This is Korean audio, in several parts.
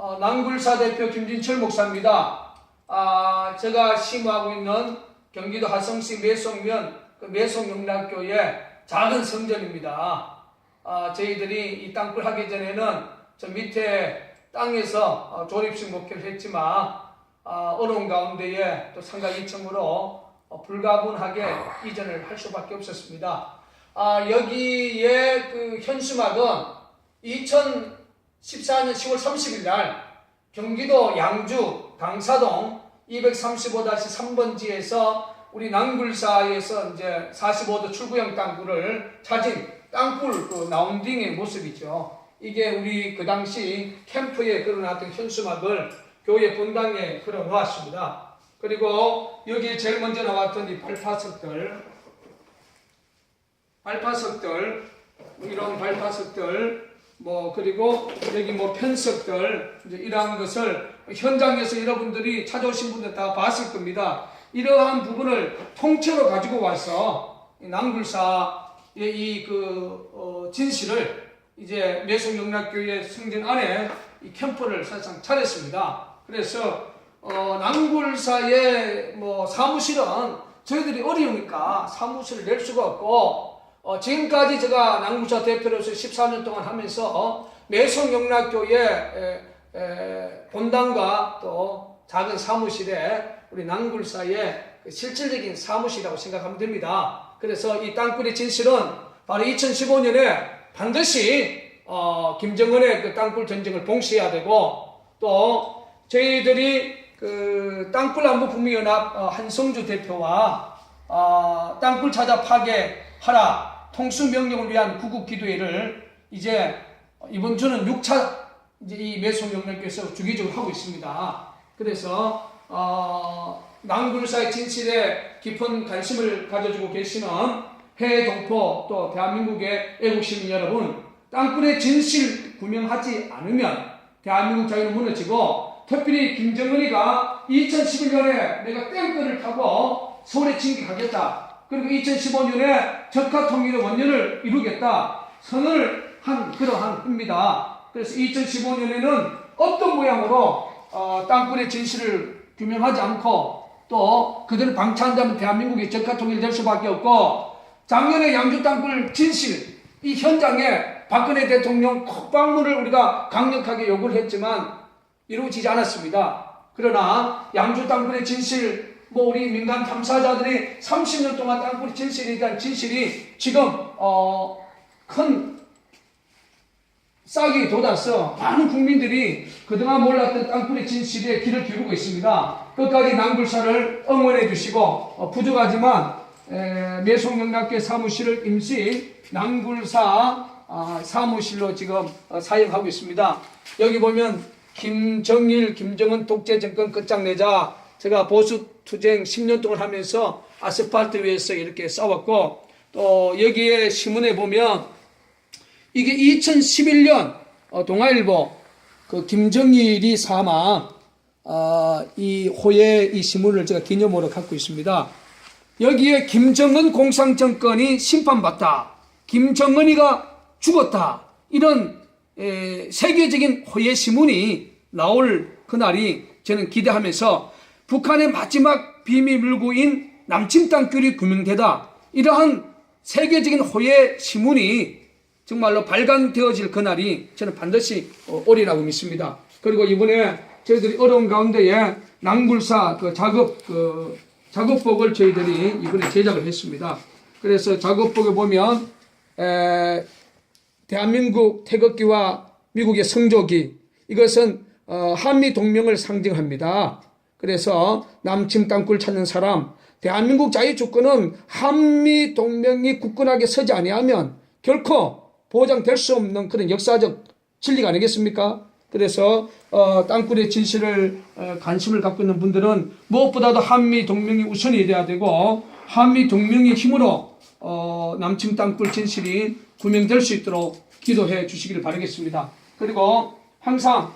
어, 낭굴사 대표 김진철 목사입니다. 아, 제가 심호하고 있는 경기도 하성시 매송면 그 매송영락교의 작은 성전입니다. 아, 저희들이 이 땅굴 하기 전에는 저 밑에 땅에서 어, 조립식 목회를 했지만 아, 어려운 가운데에 또 상가 2층으로 어, 불가분하게 이전을 할 수밖에 없었습니다. 아, 여기에 그 현수막은 2014년 10월 30일 날 경기도 양주 강사동 235-3번지에서 우리 낭굴사에서 이제 45도 출구형 땅굴을 찾은 땅굴 그 라운딩의 모습이죠. 이게 우리 그 당시 캠프에 걸어놨던 현수막을 교회 본당에 걸어 놓았습니다. 그리고 여기 제일 먼저 나왔던 이 발파석들, 발파석들, 뭐 이런 발파석들, 뭐 그리고 여기 뭐 편석들 이러한 것을 현장에서 여러분들이 찾아오신 분들 다 봤을 겁니다. 이러한 부분을 통째로 가지고 와서 이 낭굴사의 이그 어, 진실을 이제 매송영락교회 성전 안에 이 캠프를 사실상 차렸습니다. 그래서 어, 낭굴사의 뭐 사무실은 저희들이 어려우니까 사무실을 낼 수가 없고 어, 지금까지 제가 낭굴사 대표로서 14년 동안 하면서 매송영락교회 에, 에, 본당과 또 작은 사무실에 우리 낭굴사의 그 실질적인 사무실이라고 생각하면 됩니다. 그래서 이 땅굴의 진실은 바로 2015년에 반드시 어, 김정은의 그 땅굴 전쟁을 봉쇄해야 되고 또 저희들이 그 땅굴 안보 북미연합 어, 한성주 대표와 어, 땅굴 찾아 파괴하라 통수 명령을 위한 구국 기도회를 이제 이번 주는 6차 이제 이 매송 영역에서 주기적으로 하고 있습니다. 그래서 어, 낭굴사의 진실에 깊은 관심을 가져주고 계시는 해외 동포 또 대한민국의 애국 시민 여러분 땅굴의 진실 구명하지 않으면 대한민국 자유는 무너지고 특별히 김정은이가 2011년에 내가 땡볕을 타고 서울에 진격하겠다. 그리고 2015년에 적화 통일의 원년을 이루겠다. 선언을 한 그러한 입니다. 그래서 2015년에는 어떤 모양으로 어, 땅굴의 진실을 규명하지 않고 또 그들을 방치한다면 대한민국이 적화 통일될 수밖에 없고 작년에 양주 땅굴 진실 이 현장에 박근혜 대통령 콕 방문을 우리가 강력하게 요구를 했지만 이루어지지 않았습니다. 그러나 양주 땅굴의 진실 뭐 우리 민간 탐사자들이 30년 동안 땅굴 진실에 대한 진실이 지금 어, 큰 싹이 돋아서 많은 국민들이 그동안 몰랐던 땅굴의 진실에 귀를 기울이고 있습니다. 끝까지 낭굴사를 응원해 주시고 어, 부족하지만 에, 매송영락교 사무실을 임시 낭굴사 아, 사무실로 지금 어, 사용하고 있습니다. 여기 보면 김정일, 김정은 독재 정권 끝장내자 제가 보수 투쟁 10년 동안 하면서 아스팔트 위에서 이렇게 싸웠고 또 여기에 신문에 보면 이게 2011년 어, 동아일보 그 김정일이 사망 어, 이 호의 이 신문을 제가 기념으로 갖고 있습니다. 여기에 김정은 공상정권이 심판받다. 김정은이가 죽었다. 이런 에, 세계적인 호의 신문이 나올 그날이 저는 기대하면서 북한의 마지막 비밀 물고인 남침 땅굴이 규명되다. 이러한 세계적인 호의 신문이 정말로 발간되어질 그날이 저는 반드시 어, 오리라고 믿습니다. 그리고 이번에 저희들이 어려운 가운데에 낭굴사 그 작업 그 작업복을 저희들이 이번에 제작을 했습니다. 그래서 작업복에 보면 에, 대한민국 태극기와 미국의 성조기 이것은 어, 한미 동맹을 상징합니다. 그래서 남침 땅굴 찾는 사람 대한민국 자유 주권은 한미 동맹이 굳건하게 서지 아니하면 결코 보장될 수 없는 그런 역사적 진리가 아니겠습니까? 그래서 어, 땅굴의 진실을 어, 관심을 갖고 있는 분들은 무엇보다도 한미 동맹이 우선이 돼야 되고 한미 동맹의 힘으로 어, 남침 땅굴 진실이 구명될 수 있도록 기도해 주시기를 바라겠습니다. 그리고 항상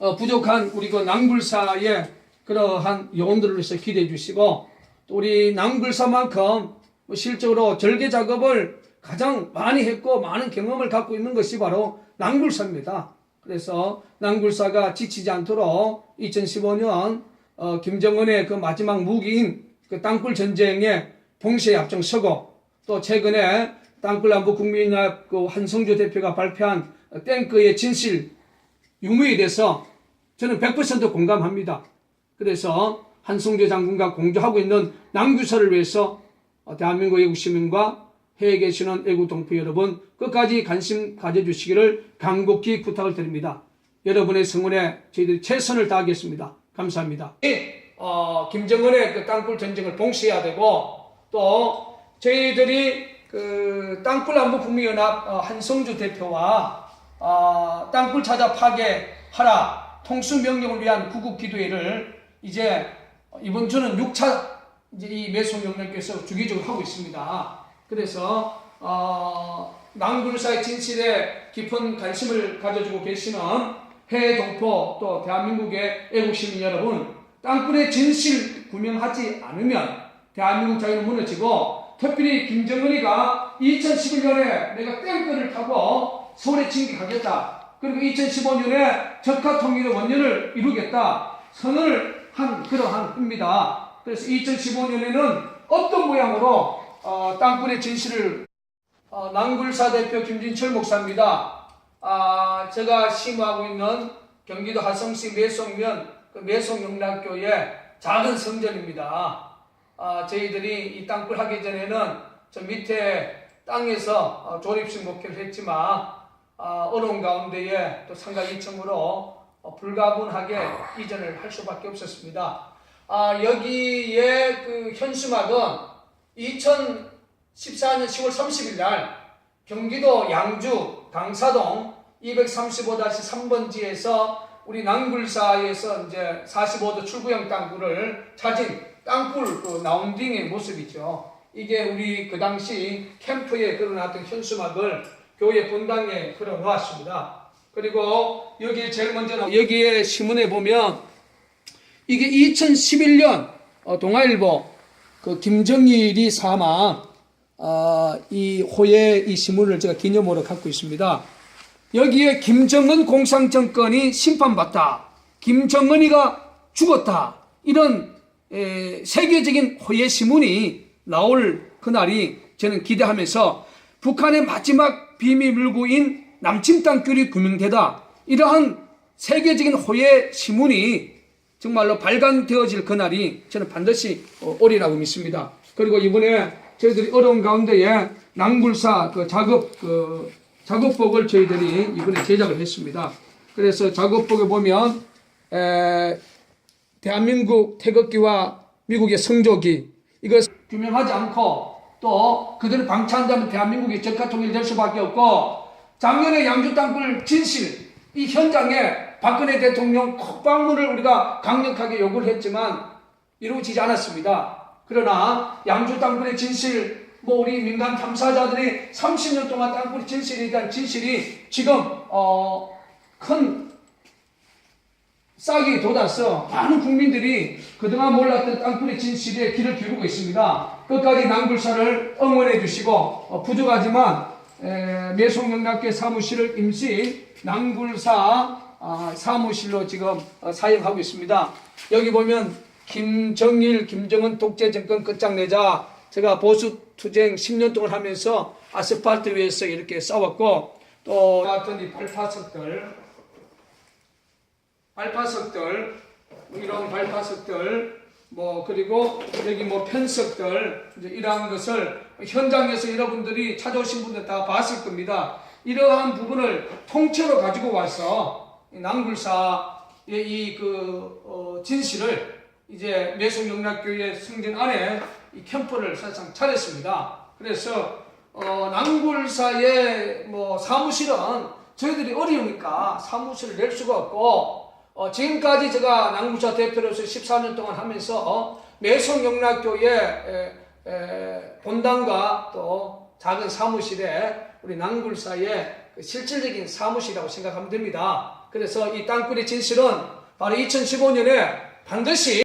어, 부족한 우리 그 낭굴사의 그러한 영혼들을 위해서 기대해 주시고 또 우리 낭굴사만큼 뭐 실적으로 절개 작업을 가장 많이 했고 많은 경험을 갖고 있는 것이 바로 낭굴사입니다. 그래서 남굴사가 지치지 않도록 2015년 어, 김정은의 그 마지막 무기인 그 땅굴 전쟁에 동시에 앞장서고 또 최근에 땅굴 남북 국민연합 그 한성주 대표가 발표한 탱크의 진실 유무에 대해서 저는 100% 공감합니다. 그래서 한성주 장군과 공조하고 있는 남규사를 위해서 어, 대한민국 애국 시민과 해외에 계시는 애국 동포 여러분 끝까지 관심 가져주시기를 간곡히 부탁을 드립니다. 여러분의 성원에 저희들이 최선을 다하겠습니다. 감사합니다. 어, 김정은의 그 땅굴 전쟁을 봉쇄해야 되고 또 저희들이 그 땅굴 남북 국민연합 어, 한성주 대표와 어, 땅굴 찾아 파괴하라 통수 명령을 위한 구국 기도회를 이제 이번 주는 6차 이제 이 매송 영령께서 주기적으로 하고 있습니다. 그래서 어, 낭굴사의 진실에 깊은 관심을 가져주고 계시는 해외 동포 또 대한민국의 애국 시민 여러분 땅굴의 진실 구명하지 않으면 대한민국 자유는 무너지고 특별히 김정은이가 2011년에 내가 땡볕을 타고 서울에 진격하겠다. 그리고 2015년에 적화 통일의 원년을 이루겠다. 선언을 한 그러한 겁니다. 그래서 2015년에는 어떤 모양으로 어, 땅굴의 진실을 어, 낭굴사 대표 김진철 목사입니다. 아, 제가 심호하고 있는 경기도 하성시 매송면 그 매송영락교의 작은 성전입니다. 아, 저희들이 이 땅굴 하기 전에는 저 밑에 땅에서 어, 조립식 목회를 했지만 아, 어려운 가운데에 또 상가 2층으로 어, 불가분하게 이전을 할 수밖에 없었습니다. 아, 여기에 그 현수막은 2014년 10월 30일 날 경기도 양주 당사동 235-3번지에서 우리 낭굴사에서 이제 45도 출구형 땅굴을 찾은 땅굴 그 라운딩의 모습이죠. 이게 우리 그 당시 캠프에 걸어놨던 현수막을 교회 본당에 걸어 놓았습니다. 그리고 여기 제일 먼저 나- 여기에 신문에 보면 이게 2011년 어, 동아일보 그 김정일이 사망 어, 이 호의 이 신문을 제가 기념으로 갖고 있습니다. 여기에 김정은 공상정권이 심판받다. 김정은이가 죽었다. 이런 에, 세계적인 호의 신문이 나올 그날이 저는 기대하면서 북한의 마지막 비밀 물고인 남침 땅굴이 규명되다. 이러한 세계적인 호의 신문이 정말로 발간되어질 그날이 저는 반드시 어, 오리라고 믿습니다. 그리고 이번에 저희들이 어려운 가운데에 낭굴사 그 작업 그 작업복을 저희들이 이번에 제작을 했습니다. 그래서 작업복에 보면 에, 대한민국 태극기와 미국의 성조기 이것 규명하지 않고 또 그들을 방치한다면 대한민국이 적화 통일될 수밖에 없고 작년에 양주 땅굴 진실 이 현장에 박근혜 대통령 콕 방문을 우리가 강력하게 요구를 했지만 이루어지지 않았습니다. 그러나 양주 땅굴의 진실 뭐 우리 민간 탐사자들이 30년 동안 땅굴 진실에 대한 진실이 지금 어 큰 싹이 돋아서 많은 국민들이 그동안 몰랐던 땅굴의 진실에 귀를 기울이고 있습니다. 끝까지 낭굴사를 응원해 주시고 어, 부족하지만 에, 매송영락교 사무실을 임시 낭굴사 아, 사무실로 지금 어, 사용하고 있습니다. 여기 보면 김정일, 김정은 독재 정권 끝장내자 제가 보수 투쟁 10년 동안 하면서 아스팔트 위에서 이렇게 싸웠고 또 같은 이 발파석들 발파석들 뭐 이런 발파석들 뭐 그리고 여기 뭐 편석들 이러한 것을 현장에서 여러분들이 찾아오신 분들 다 봤을 겁니다. 이러한 부분을 통째로 가지고 와서 낭굴사의 이그 어, 진실을 이제 매송영락교회 성전 안에 이 캠프를 사실상 차렸습니다. 그래서 어, 낭굴사의 뭐 사무실은 저희들이 어려우니까 사무실을 낼 수가 없고 어, 지금까지 제가 낭굴사 대표로서 14년 동안 하면서 어, 매송영락교회 에, 에, 본당과 또 작은 사무실에 우리 낭굴사의 그 실질적인 사무실이라고 생각하면 됩니다. 그래서 이 땅굴의 진실은 바로 2015년에 반드시